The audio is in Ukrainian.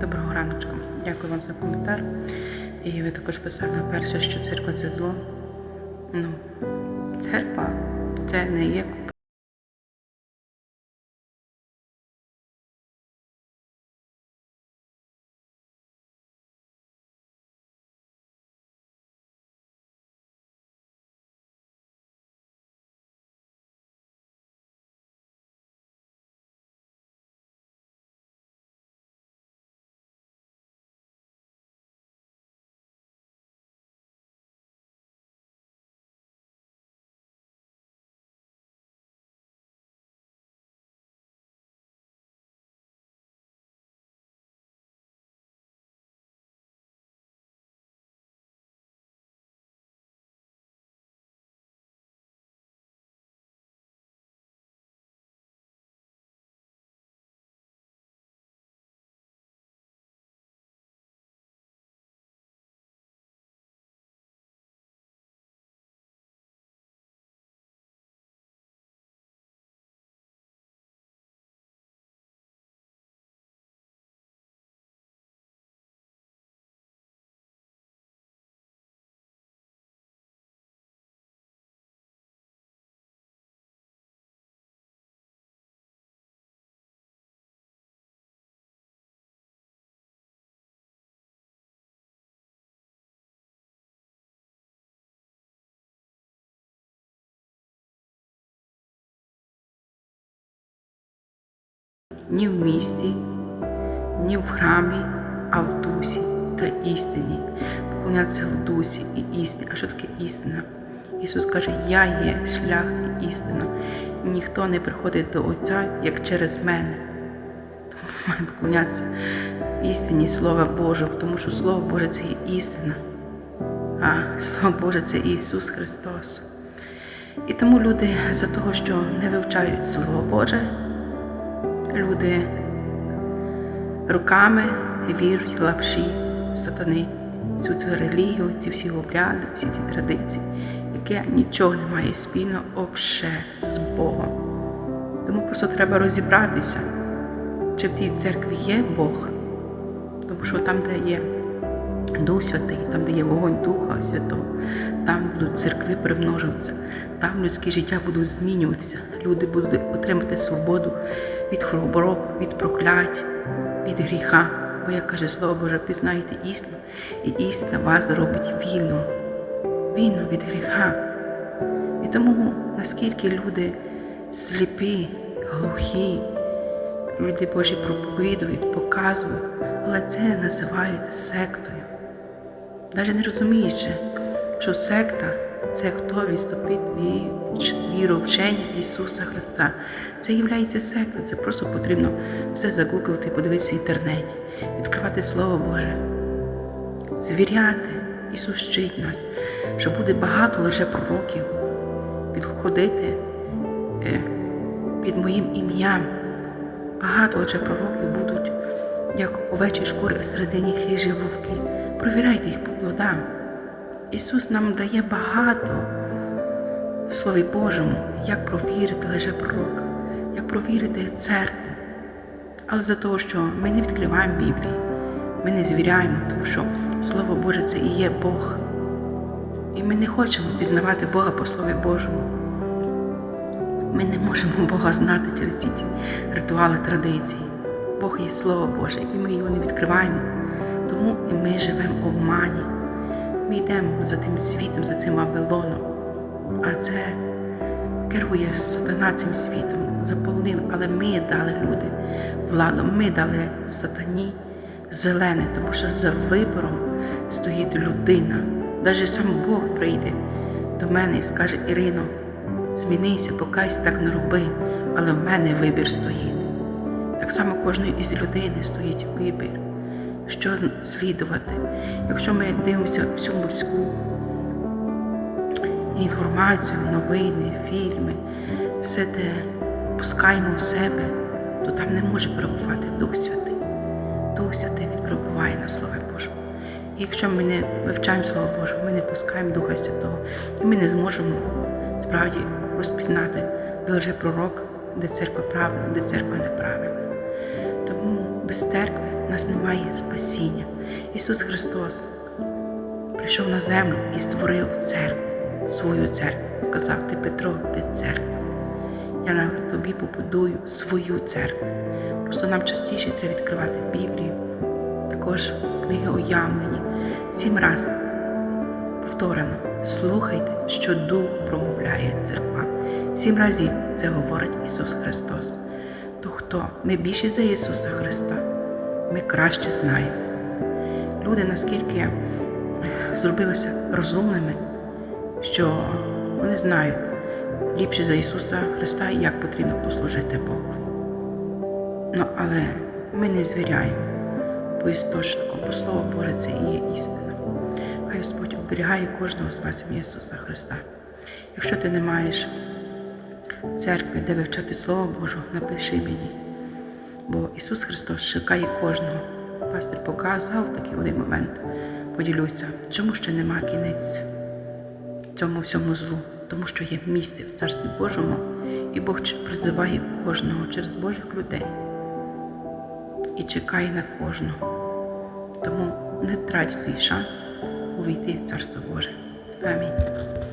Доброго раночку. Дякую вам за коментар. І ви також писали перше, що церква це зло. Ну, церква це не є ні в місті, ні в храмі, а в дусі та істині. Поклонятися в дусі і істині. А що таке істина? Ісус каже, Я є шлях і істина. І ніхто не приходить до Отця, як через мене. Тому маємо поклонятися істині Слова Божого, тому що Слово Боже це є істина. А Слово Боже це Ісус Христос. І тому люди за того, що не вивчають Слово Боже, люди. Руками вірують лапші сатани, всю цю релігію, ці всі обряди, всі ті традиції, яке нічого не має спільного обше з Богом. Тому просто треба розібратися, чи в тій церкві є Бог, тому що там, де є Дух Святий, там, де є вогонь Духа Святого, там будуть церкви примножуватися, там людське життя будуть змінюватися. Люди будуть отримати свободу від хвороб, від проклять, від гріха. Бо, як каже Слово Боже, пізнаєте істину, і істина вас зробить вільно, вільно від гріха. І тому, наскільки люди сліпі, глухі, люди Божі проповідують, показують, але це називають сектою навіть не розуміючи, що секта це хто відступить віру вчення Ісуса Христа. Це є секта, це просто потрібно все загуглити, подивитися в інтернеті, відкривати Слово Боже, звіряти. Ісус вчить нас, що буде багато лише пророків, підходити е, під моїм ім'ям. Багато лише пророків будуть, як овечі шкури всередині хижі вовки. Провіряйте їх по плодам. Ісус нам дає багато в Слові Божому, як провірити лише пророка, як провірити церкву. Але за того, що ми не відкриваємо Біблії, ми не звіряємо, тому що Слово Боже це і є Бог. І ми не хочемо пізнавати Бога по Слові Божому. Ми не можемо Бога знати через ці ритуали традиції. Бог є Слово Боже, і ми його не відкриваємо. Тому і ми живемо в обмані. Ми йдемо за тим світом, за цим Вавилоном. А це керує сатана цим світом, заполонили. Але ми дали люди владу, ми дали сатані зелене, тому що за вибором стоїть людина. Навіть сам Бог прийде до мене і скаже, Ірино, змінися, покайся, так не роби, але в мене вибір стоїть. Так само кожної із людини стоїть вибір що слідувати. Якщо ми дивимося всю людську інформацію, новини, фільми, все те пускаємо в себе, то там не може перебувати Дух Святий. Дух Святий він перебуває на Слові. І якщо ми не вивчаємо Слово Боже, ми не пускаємо Духа Святого, і ми не зможемо справді розпізнати, де лежить пророк, де церква правильна, де церква неправильна. Тому без церкви нас немає спасіння. Ісус Христос прийшов на землю і створив церкву, свою церкву. Сказав ти Петро, ти церква. Я на тобі побудую свою церкву. Просто нам частіше треба відкривати Біблію, також книги уявлені. Сім разів повторено. Слухайте, що Дух промовляє церква. Сім разів це говорить Ісус Христос. То хто? Ми більше за Ісуса Христа, ми краще знаємо. Люди наскільки зробилися розумними, що вони знають ліпше за Ісуса Христа, як потрібно послужити Богу. Ну, але ми не звіряємо по істочнику, бо Слово Боже це і є істина. Хай Господь оберігає кожного з вас ім'я Ісуса Христа. Якщо ти не маєш церкви, де вивчати Слово Боже, напиши мені. Бо Ісус Христос чекає кожного. Пастор показав такий один момент. Поділюся, чому ще нема кінець цьому всьому злу? Тому що є місце в Царстві Божому, і Бог призиває кожного через Божих людей і чекає на кожного. Тому не трать свій шанс увійти в Царство Боже. Амінь.